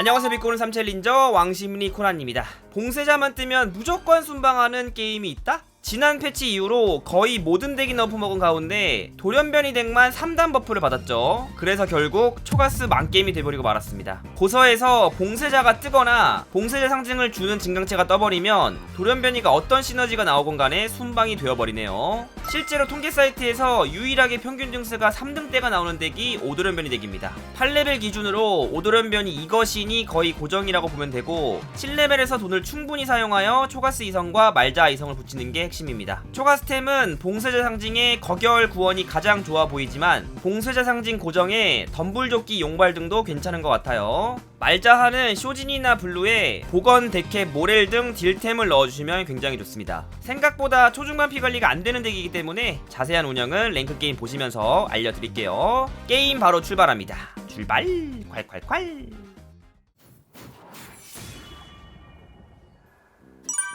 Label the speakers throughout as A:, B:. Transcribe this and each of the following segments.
A: 안녕하세요 비꼬는 삼챌린저 왕심리 코난입니다 봉쇄자만 뜨면 무조건 순방하는 게임이 있다? 지난 패치 이후로 거의 모든 덱이 너프 먹은 가운데 돌연변이 덱만 3단 버프를 받았죠. 그래서 결국 초가스 만게임이 돼버리고 말았습니다. 고서에서 봉쇄자가 뜨거나 봉쇄자 상징을 주는 증강체가 떠버리면 돌연변이가 어떤 시너지가 나오건 간에 순방이 되어버리네요. 실제로 통계 사이트에서 유일하게 평균 등수가 3등대가 나오는 덱이 오돌연변이 덱입니다. 8레벨 기준으로 오돌연변이 이것이니 거의 고정이라고 보면 되고 7레벨에서 돈을 충분히 사용하여 초가스 이성과 말자 이성을 붙이는 게 핵심입니다. 초가 스템은 봉쇄자 상징의 거결 구원이 가장 좋아 보이지만 봉쇄자 상징 고정에 덤불조끼 용발 등도 괜찮은 것 같아요. 말자하는 쇼진이나 블루에 복원, 데캡, 모렐 등 딜템을 넣어주시면 굉장히 좋습니다. 생각보다 초중반 피 관리가 안 되는 덱이기 때문에 자세한 운영은 랭크 게임 보시면서 알려드릴게요. 게임 바로 출발합니다. 출발! 콸콸콸!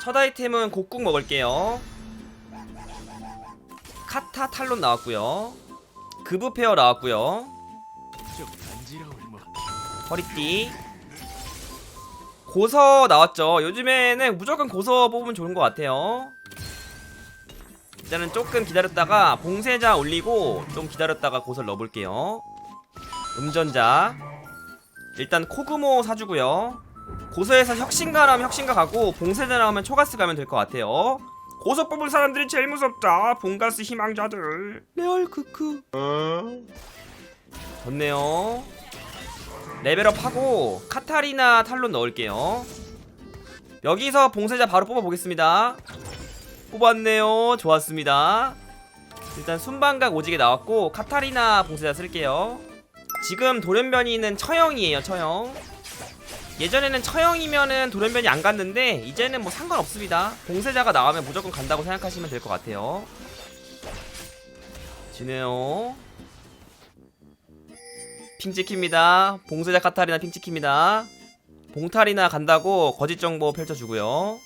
A: 첫 아이템은 곡국 먹을게요. 카타 탈론 나왔고요. 그브 페어 나왔고요. 허리띠. 고서 나왔죠. 요즘에는 무조건 고서 뽑으면 좋은 것 같아요. 일단은 조금 기다렸다가 봉쇄자 올리고 좀 기다렸다가 고서를 넣어볼게요. 음전자. 일단 코그모 사주고요. 고서에서 혁신가 나오면 혁신가 가고 봉쇄자 나오면 초가스 가면 될 것 같아요. 고서 뽑을 사람들이 제일 무섭다. 봉가스 희망자들. 레얼 크크. 좋네요. 레벨업 하고 카타리나 탈론 넣을게요. 여기서 봉쇄자 바로 뽑아보겠습니다. 뽑았네요. 좋았습니다. 일단 순방각 오지게 나왔고 카타리나 봉쇄자 쓸게요. 지금 돌연변이는 처형이에요. 처형. 예전에는 처형이면은 돌연변이 안 갔는데 이제는 뭐 상관없습니다. 봉쇄자가 나오면 무조건 간다고 생각하시면 될 것 같아요. 지네요. 핑 찍힙니다. 봉쇄자 카타리나 핑 찍힙니다. 봉타리나 간다고 거짓 정보 펼쳐주고요.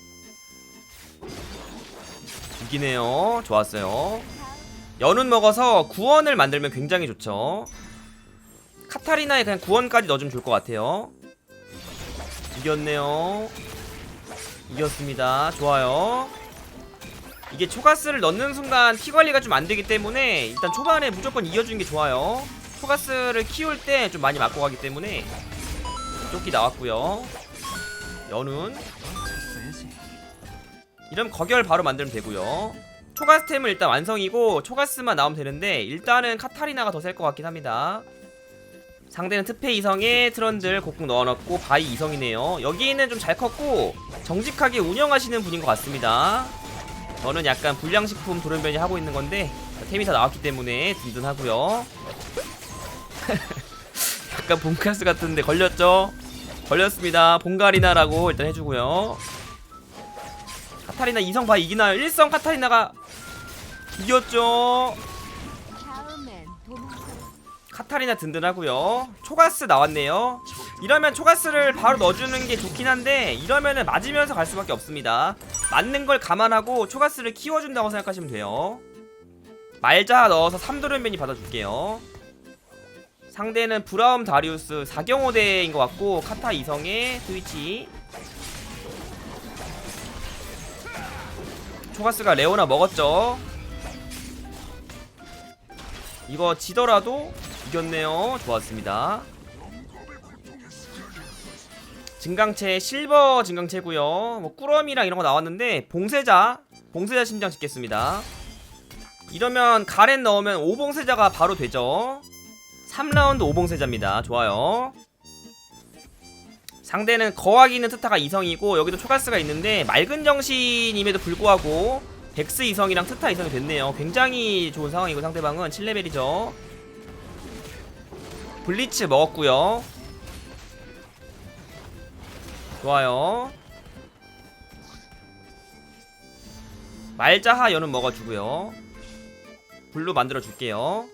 A: 이기네요. 좋았어요. 연운 먹어서 구원을 만들면 굉장히 좋죠. 카타리나에 그냥 구원까지 넣어주면 좋을 것 같아요. 이겼네요. 이겼습니다. 좋아요. 이게 초가스를 넣는 순간 피 관리가 좀 안 되기 때문에 일단 초반에 무조건 이겨주는 게 좋아요. 초가스를 키울 때 좀 많이 맞고 가기 때문에 조끼 나왔고요. 연운 이러면 거결 바로 만들면 되고요. 초가스템은 일단 완성이고 초가스만 나오면 되는데 일단은 카타리나가 더 셀 것 같긴 합니다. 상대는 특패 이성에 트런들 곡국 넣어놨고 바이 이성이네요. 여기는 좀 잘 컸고 정직하게 운영하시는 분인 것 같습니다. 저는 약간 불량식품 돌연변이 하고 있는 건데 다 나왔기 때문에 든든하고요. 약간 본카스 같은데 걸렸죠? 걸렸습니다. 봉가리나라고 일단 해주고요. 카타리나 이성 바 이기나요? 1성 카타리나가 이겼죠. 카타리나 든든하고요. 초가스 나왔네요. 이러면 초가스를 바로 넣어주는 게 좋긴 한데 이러면은 맞으면서 갈 수밖에 없습니다. 맞는 걸 감안하고 초가스를 키워준다고 생각하시면 돼요. 말자 넣어서 3도련변이 받아줄게요. 상대는 브라움 다리우스 4경호대인 것 같고 카타 이성의 스위치 초가스가 레오나 먹었죠. 이거 지더라도 이겼네요. 좋았습니다. 증강체 실버 증강체고요. 뭐 꾸러미랑 이런 거 나왔는데 봉쇄자 봉쇄자 심장 짓겠습니다. 이러면 가렌 넣으면 5봉쇄자가 바로 되죠. 3라운드 5봉쇄자입니다. 좋아요. 상대는 거하기 있는 트타가 이성이고 여기도 초가스가 있는데 맑은 정신임에도 불구하고 백스 이성이랑 트타 이성이 됐네요. 굉장히 좋은 상황이고 상대방은 7레벨이죠. 블리츠 먹었고요. 좋아요. 말자하 연은 먹어주고요. 블루 만들어줄게요.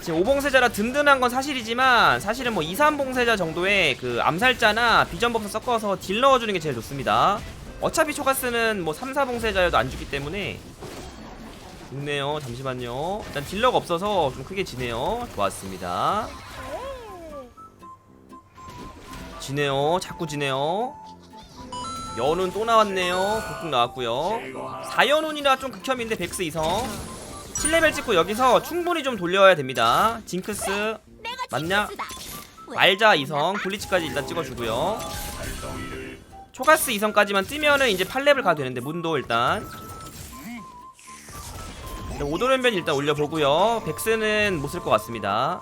A: 지금 5봉쇄자라 든든한 건 사실이지만 사실은 뭐 2, 3봉쇄자 정도의 그 암살자나 비전법사 섞어서 딜 넣어주는 게 제일 좋습니다. 어차피 초가스는 뭐 3, 4봉쇄자여도 안 죽기 때문에 좋네요. 잠시만요. 일단 딜러가 없어서 좀 크게 지네요. 좋았습니다. 지네요. 자꾸 지네요. 연운 또 나왔네요. 북극 나왔고요. 4연운이라 좀 극혐인데 백스 이성. 7레벨 찍고 여기서 충분히 좀 돌려야 됩니다. 징크스 맞냐? 말자 이성. 블리츠까지 일단 찍어주고요. 초가스 이성까지만 뜨면은 이제 8렙을 가도 되는데 문도 일단. 네, 오도련변 일단 올려보고요. 백스는 못 쓸 것 같습니다.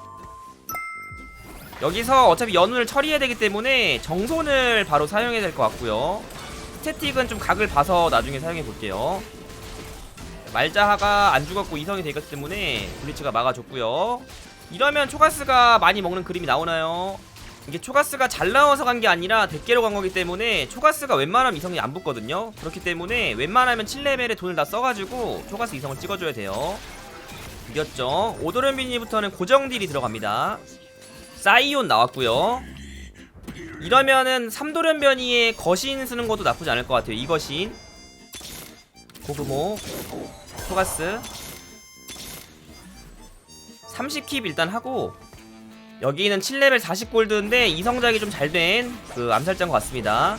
A: 여기서 어차피 연운을 처리해야 되기 때문에 정손을 바로 사용해야 될 것 같고요. 스태틱은 좀 각을 봐서 나중에 사용해 볼게요. 말자하가 안 죽었고 이성이 되기 때문에 블리츠가 막아줬고요. 이러면 초가스가 많이 먹는 그림이 나오나요? 이게 초가스가 잘 나와서 간 게 아니라 대깨로 간 거기 때문에 초가스가 웬만하면 이성이 안 붙거든요. 그렇기 때문에 웬만하면 7레벨에 돈을 다 써가지고 초가스 이성을 찍어줘야 돼요. 이겼죠? 오도련비니부터는 고정 딜이 들어갑니다. 사이온 나왔고요. 이러면은 삼도련변이의 거신 쓰는 것도 나쁘지 않을 것 같아요. 이 거신. 고구모. 초가스. 30킵 일단 하고 여기는 7레벨 40골드인데 이성작이 좀 잘 된 그 암살자인 것 같습니다.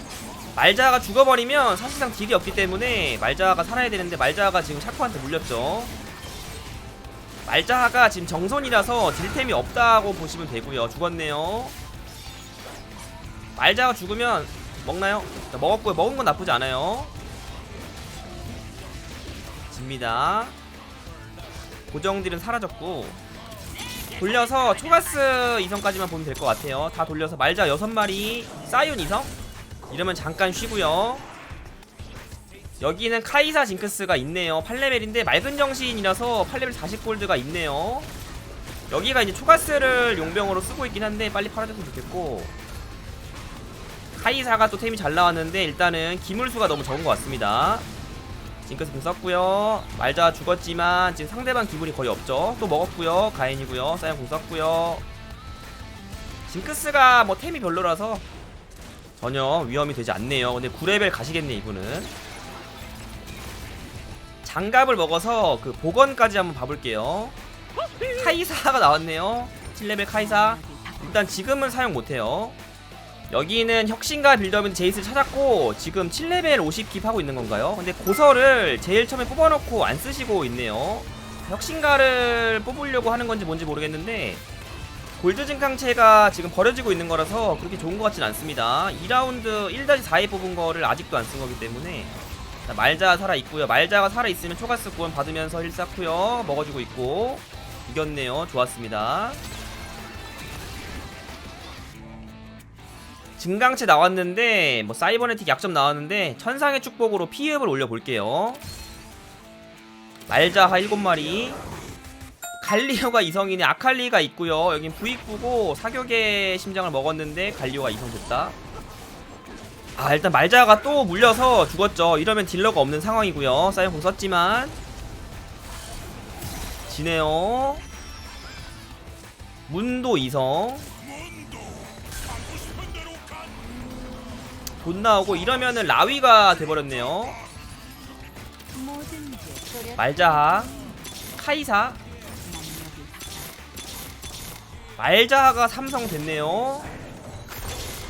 A: 말자가 죽어버리면 사실상 딜이 없기 때문에 말자가 살아야 되는데 말자가 지금 샤코한테 물렸죠. 말자가 지금 정선이라서 딜템이 없다고 보시면 되고요. 죽었네요. 말자가 죽으면 먹나요? 자, 먹었고요. 먹은 건 나쁘지 않아요. 집니다. 고정딜은 사라졌고 돌려서 초가스 이성까지만 보면 될 것 같아요. 다 돌려서 말자 6마리. 사이온 이성? 이러면 잠깐 쉬고요. 여기는 카이사 징크스가 있네요. 8레벨인데 맑은 정신이라서 8레벨 40골드가 있네요. 여기가 이제 초가스를 용병으로 쓰고 있긴 한데 빨리 팔아줬으면 좋겠고. 카이사가 또 템이 잘 나왔는데 일단은 기물수가 너무 적은 것 같습니다 징크스 공 썼고요. 말자 죽었지만 지금 상대방 기분이 거의 없죠. 또 먹었고요. 가인이고요. 사이언 공 썼고요. 징크스가 뭐 템이 별로라서 전혀 위험이 되지 않네요. 근데 9레벨 가시겠네 이분은. 장갑을 먹어서 그 복원까지 한번 봐볼게요. 카이사가 나왔네요. 7레벨 카이사. 일단 지금은 사용 못해요 여기는 혁신가 빌드업인 제이스를 찾았고 지금 7레벨 50킵 하고 있는 건가요? 근데 고서를 제일 처음에 뽑아놓고 안 쓰시고 있네요. 혁신가를 뽑으려고 하는 건지 뭔지 모르겠는데 골드 증강체가 지금 버려지고 있는 거라서 그렇게 좋은 것 같진 않습니다. 2라운드 1-4에 뽑은 거를 아직도 안 쓴 거기 때문에 자, 말자 살아있고요. 말자가 살아있으면 초가스 구원 받으면서 힐 쌓고요. 먹어주고 있고 이겼네요. 좋았습니다 증강체 나왔는데 뭐 사이버네틱 약점 나왔는데 천상의 축복으로 피읍을 올려볼게요. 말자하 7마리. 갈리오가 이성이네. 아칼리가 있고요. 여긴 부익부고 사격의 심장을 먹었는데 갈리오가 이성 됐다. 아 일단 말자가 또 물려서 죽었죠. 이러면 딜러가 없는 상황이고요. 사이언 공 썼지만. 지네요. 문도 이성 돈 나오고 이러면은 라위가 돼버렸네요. 말자하 카이사. 말자하가 삼성 됐네요.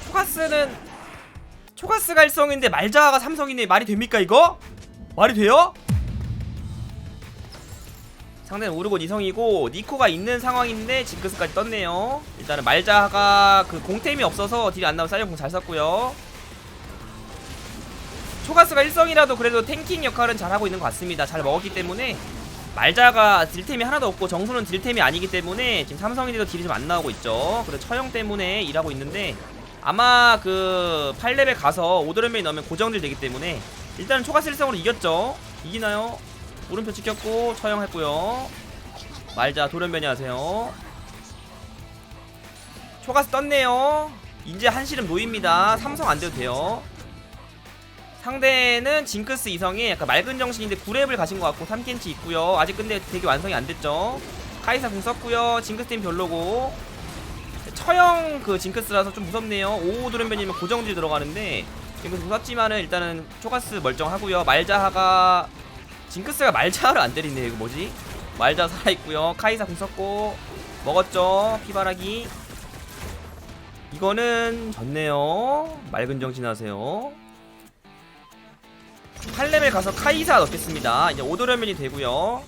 A: 초가스는 초가스가 1성인데 말자하가 삼성이네. 말이 됩니까 이거? 말이 돼요? 상대는 오르곤 2성이고 니코가 있는 상황인데 징크스까지 떴네요. 일단은 말자하가 그 공템이 없어서 딜이 안 나오고 사이언 공 잘 썼고요 초가스가 1성이라도 그래도 탱킹 역할은 잘하고 있는 것 같습니다. 잘 먹었기 때문에 말자가 딜템이 하나도 없고 정수는 딜템이 아니기 때문에 지금 삼성인데도 딜이 좀 안 나오고 있죠. 그래서 처형 때문에 일하고 있는데 아마 그 8레벨 가서 오드레메이 넣으면 고정딜 되기 때문에 일단은 초가스 1성으로 이겼죠. 이기나요? 물음표 찍혔고 처형했고요. 말자 돌연변이 하세요. 초가스 떴네요. 이제 한시름 놓입니다. 삼성 안 돼도 돼요 상대는 징크스 이성이 약간 맑은 정신인데 9렙을 가신 것 같고 3켄치 있고요. 아직 근데 되게 완성이 안 됐죠. 카이사 궁 썼고요. 징크스 팀 별로고. 처형 그 징크스라서 좀 무섭네요. 5 드론변이면 고정딜 들어가는데 징크스 궁 썼지만은 일단은 초가스 멀쩡하고요. 말자하가 징크스가 말자를 안 때리네. 이거 뭐지? 말자 살아있고요. 카이사 궁 썼고 먹었죠. 피바라기. 이거는 졌네요. 맑은 정신 하세요 8레벨 가서 카이사 넣겠습니다. 이제 오도련면이 되고요.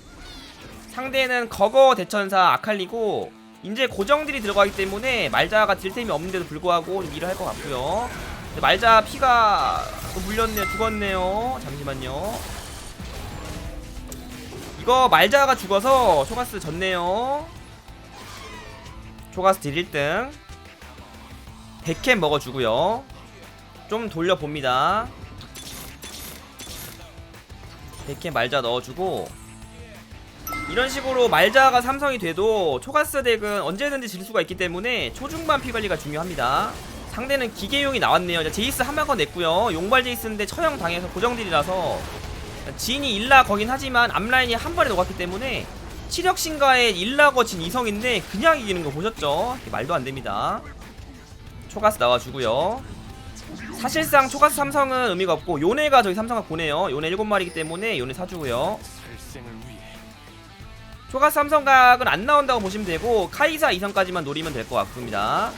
A: 상대는 거거 대천사 아칼리고 이제 고정들이 들어가기 때문에 말자가 딜템이 없는데도 불구하고 좀 일을 할 것 같고요. 말자 피가 또 물렸네요. 죽었네요. 잠시만요. 이거 말자가 죽어서 초가스 졌네요. 초가스 딜 1등. 100캔 먹어주고요. 좀 돌려봅니다 100캔 말자 넣어주고 이런 식으로 말자가 삼성이 돼도 초가스 덱은 언제든지 질 수가 있기 때문에 초중반 피 관리가 중요합니다 상대는 기계용이 나왔네요 자, 제이스 한 방건 냈고요 용발 제이스인데 처형 당해서 고정딜이라서 진이 일라 거긴 하지만 앞라인이 한 번에 녹았기 때문에 치력 신가에 일라거 진 이성인데 그냥 이기는 거 보셨죠? 말도 안 됩니다. 초가스 나와주고요. 사실상 초가스 삼성은 의미가 없고 요네가 저기 삼성을 보내요. 요네 7마리이기 때문에 요네 사주고요. 초가스 삼성각은 안 나온다고 보시면 되고 카이사 이성까지만 노리면 될 것 같습니다.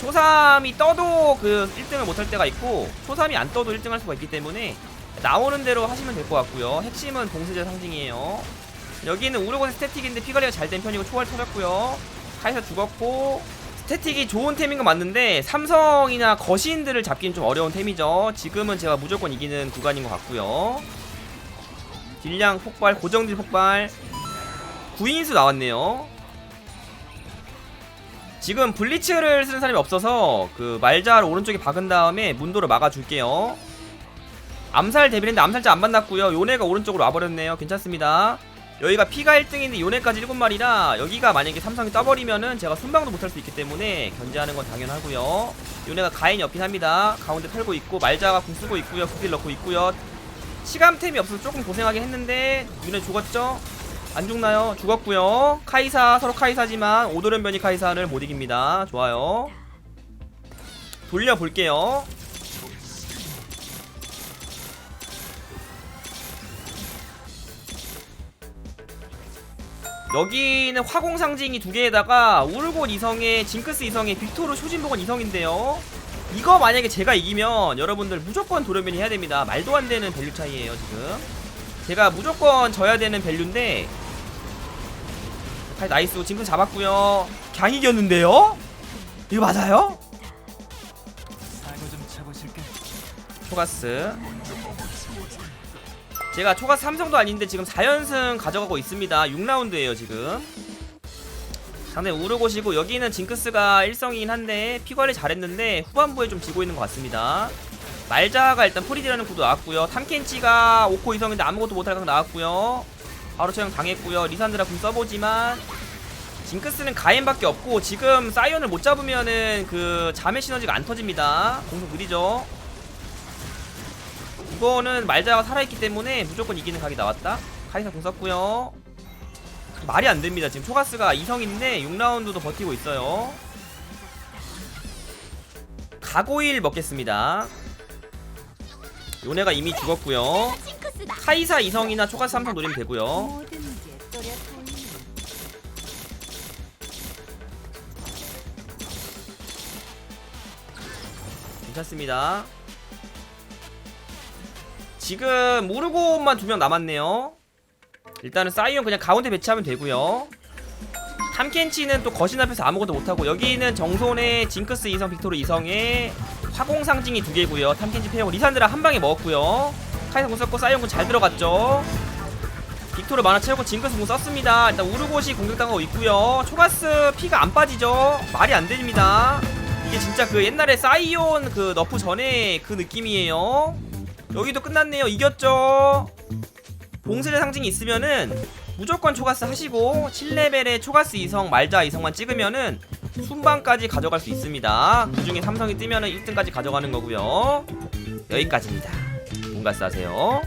A: 초삼이 떠도 그 1등을 못할 때가 있고 초삼이 안 떠도 1등 할 수가 있기 때문에 나오는 대로 하시면 될 것 같고요. 핵심은 봉쇄자 상징이에요. 여기는 우르곤 스태틱인데 피관리가 잘 된 편이고 초월 터졌고요. 카이사 죽었고 스태틱이 좋은 템인 건 맞는데 삼성이나 거신들을 잡기는 좀 어려운 템이죠. 지금은 제가 무조건 이기는 구간인 것 같고요. 딜량 폭발, 고정딜 폭발, 구인수 나왔네요. 지금 블리츠를 쓰는 사람이 없어서 그 말자를 오른쪽에 박은 다음에 문도를 막아줄게요. 암살 데뷔했는데 암살자 안 만났고요. 요네가 오른쪽으로 와버렸네요. 괜찮습니다. 여기가 피가 1등인데 요네까지 7마리라 여기가 만약에 삼성이 떠버리면은 제가 순방도 못할 수 있기 때문에 견제하는 건 당연하고요. 요네가 가인이 없긴 합니다. 가운데 털고 있고 말자가 궁 쓰고 있고요. 국딜 넣고 있고요. 시감템이 없어서 조금 고생하긴 했는데 요네 죽었죠? 안 죽나요? 죽었고요. 카이사 서로 카이사지만 오도련변이 카이사를 못 이깁니다. 좋아요. 돌려볼게요. 여기는 화공 상징이 두 개에다가 우르곤 이성의 징크스 이성의 빅토르 쇼진복은 이성인데요. 이거 만약에 제가 이기면 여러분들 무조건 도련변이 해야 됩니다. 말도 안 되는 밸류 차이예요 지금. 제가 무조건 져야 되는 밸류인데 칼 나이스 징크스 잡았고요. 강 이겼는데요? 이거 맞아요? 초가스 제가 초가스 삼성도 아닌데 지금 4연승 가져가고 있습니다. 6라운드에요 지금. 상당히 우르고시고 여기는 징크스가 1성이긴 한데 피관리 잘했는데 후반부에 좀 지고 있는 것 같습니다. 말자가 일단 프리디라는 구도 나왔고요. 탐켄치가 5코 2성인데 아무것도 못할 각 나왔고요. 바로 처형 당했고요. 리산드라 궁 써보지만 징크스는 가인밖에 없고 지금 사이언을 못 잡으면은 그 자매 시너지가 안 터집니다. 공속 느리죠 이거는 말자가 살아있기 때문에 무조건 이기는 각이 나왔다. 카이사 공 썼고요. 말이 안 됩니다. 지금 초가스가 2성인데 6라운드도 버티고 있어요. 가고일 먹겠습니다. 요네가 이미.
B: 싱크스다.
A: 카이사 2성이나 초가스 3성 노리면
B: 또렷하니.
A: 괜찮습니다. 지금 모르고만 두 명 남았네요. 일단은 사이언 그냥 가운데 배치하면 되고요. 탐켄치는 또 거신 앞에서 아무것도 못하고 여기는 정손의 징크스 2성 빅토르 2성의 화공 상징이 두 개고요. 탐켄치 패고 리산드라 한 방에 먹었고요. 카이사 공 썼고 사이언 군 잘 들어갔죠. 빅토르 만화 채우고 징크스 공 썼습니다. 일단 우르고시 공격당하고 있고요. 초가스 피가 안 빠지죠. 말이 안 됩니다. 이게 진짜 그 옛날에 사이온 그 너프 전에 그 느낌이에요. 여기도 끝났네요. 이겼죠. 봉쇄의 상징이 있으면은 무조건 초가스 하시고 7레벨에 초가스 이성 말자 이성만 찍으면은 순방까지 가져갈 수 있습니다. 그 중에 삼성이 뜨면은 1등까지 가져가는 거고요. 여기까지입니다. 돈가스 하세요.